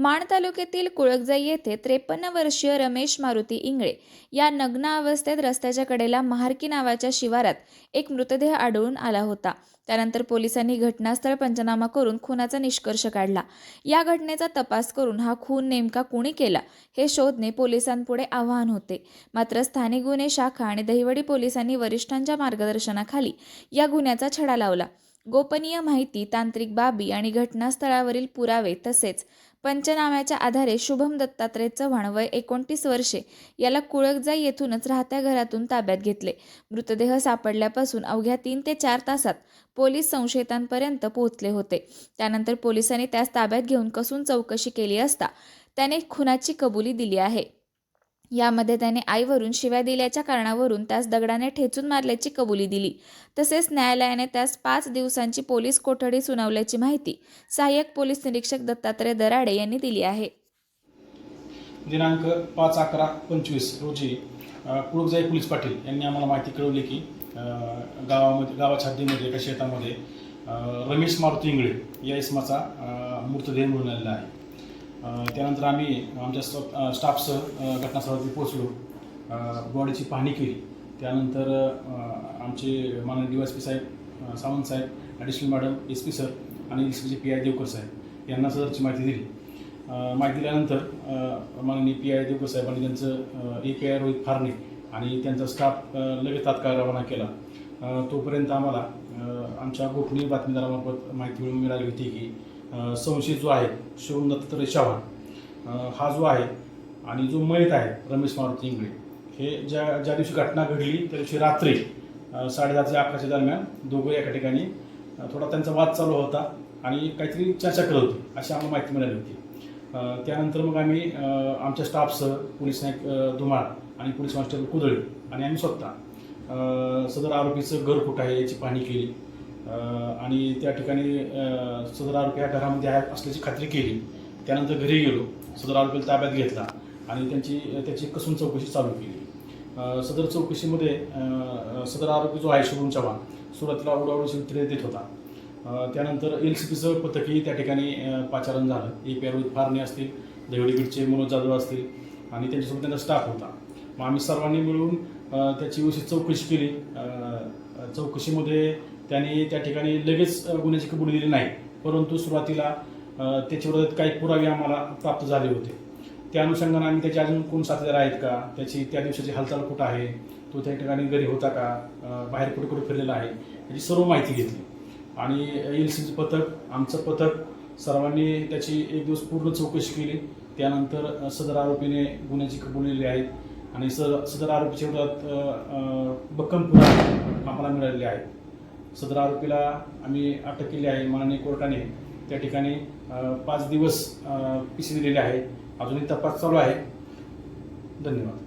माण तालुक्यातील कुळकजाई येथे त्रेपन्न वर्षीय रमेश मारुती इंगळे या नग्न अवस्थेत रस्त्याच्या कडेला महारकी नावाच्या शिवारात एक मृतदेह आढळून आला होता. त्यानंतर पोलिसांनी घटनास्थळ पंचनामा करून खुनाचा निष्कर्ष काढला. या घटनेचा तपास करून हा खून नेमका कुणी केला हे शोधणे पोलिसांपुढे आव्हान होते. मात्र स्थानिक गुन्हे शाखा आणि दहिवडी पोलिसांनी वरिष्ठांच्या मार्गदर्शनाखाली या गुन्ह्याचा छडा लावला. गोपनीय माहिती तांत्रिक बाबी आणि घटनास्थळावरील पुरावे तसेच पंचनाम्याच्या आधारे शुभम दत्तात्रय चव्हाण वय एकोणतीस वर्षे याला कुळकजाई येथूनच राहत्या घरातून ताब्यात घेतले. मृतदेह सापडल्यापासून अवघ्या तीन ते चार तासात पोलीस संशयितांपर्यंत पोहोचले होते. त्यानंतर पोलिसांनी त्यास ताब्यात घेऊन कसून चौकशी केली असता त्याने खुनाची कबुली दिली आहे. यामध्ये त्याने आईवरून शिव्या दिल्याच्या कारणावरून त्यास दगडाने ठेचून मारल्याची कबुली दिली. तसेच न्यायालयाने त्यास पाच दिवसांची पोलीस कोठडी सुनावल्याची माहिती सहाय्यक पोलीस निरीक्षक दत्तात्रय दराडे यांनी दिली आहे. दिनांक पाच अकरा पंचवीस रोजी अ, कुळकजाई पोलीस पाटील यांनी आम्हाला माहिती कळवली की गावामध्ये गावाच्या हद्दीमध्ये एका शेतामध्ये रमेश मारुती इंगळे या इसमाचा मृतदेह मिळून आलेला आहे. त्यानंतर आम्ही आमच्या स्टाफ स्टाफसह घटनास्थळावरती पोहोचलो. बॉडीची पाहणी केली. त्यानंतर आमचे माननीय डी एस पी साहेब सावंत साहेब additional madam S P sir आणि एस पीचे पी आय देवकर साहेब यांना सदरची माहिती दिली. माहिती दिल्यानंतर माननीय पी आय देवकर आणि त्यांचं A P I Rohit Pharane आणि त्यांचा स्टाफ लगेच तात्काळ रवाना केला. तोपर्यंत आम्हाला आमच्या गोपनीय बातमीदारामार्फत माहिती मिळून मिळाली होती की संशयित जो आहे शिवम दत्तात्रय चव्हाण हा जो आहे आणि जो मयत आहे रमेश मारुती इंगळे हे ज्या ज्या दिवशी घटना घडली त्या दिवशी रात्री अ, साडेदहा ते अकराच्या दरम्यान दोघं एका ठिकाणी थोडा त्यांचा वाद चालू होता आणि काहीतरी चर्चा करत होती अशी आम्हाला माहिती मिळाली होती. त्यानंतर मग आम्ही आमच्या स्टाफसह पोलीस नायक धुमाळ आणि पोलीस कॉन्स्टेबल कुदळी आणि आम्ही स्वतः सदर आरोपीचं घर कुठं आहे याची पाहणी केली. आणि त्या ठिकाणी सदर आरोपी या घरामध्ये आहे असल्याची खात्री केली. त्यानंतर घरी गेलो. सदर आरोपीला ताब्यात घेतला आणि त्यांची त्याची कसून चौकशी चालू केली. सदर चौकशीमध्ये सदर आरोपी जो आहे शुभम चव्हाण सुरुवातीला उडावडीची उत्तरे देत होता. त्यानंतर एल सी पीचं पथकही त्या ठिकाणी पाचारण झालं. ए पी आर फारणे असतील देवडीगडचे मनोज जाधव असतील आणि त्यांच्यासोबत त्यांचा स्टाफ होता. मग आम्ही सर्वांनी मिळून त्याची व्यवस्थित चौकशी केली. चौकशीमध्ये त्याने त्या ठिकाणी लगेच गुन्ह्याची कबुली दिली नाही. परंतु सुरुवातीला अ, काही पुरावे आम्हाला प्राप्त झाले होते. त्या अनुषंगाने आम्ही त्याचे अजून कोण साथीदार आहेत का? त्याची त्या दिवसाची हालचाल कुठं आहे? तो त्या ठिकाणी घरी होता का? बाहेर कुठे कुठे फिरलेला आहे? याची सर्व माहिती घेतली. आणि एल सीचं पथक आमचं पथक सर्वांनी त्याची एक दिवस पूर्ण चौकशी केली. त्यानंतर सदर आरोपीने गुन्ह्याची कबुली दिली आहेत आणि सदर सदर आरोपीच्या विरोधात भक्कम पुरावे आम्हाला मिळालेले आहेत. सदर आरोपीला आम्ही अटक केली आहे माननीय कोर्टाने. त्या ठिकाणी पाच दिवस पी सी दिलेले आहे अजूनही तपास चालू आहे. धन्यवाद.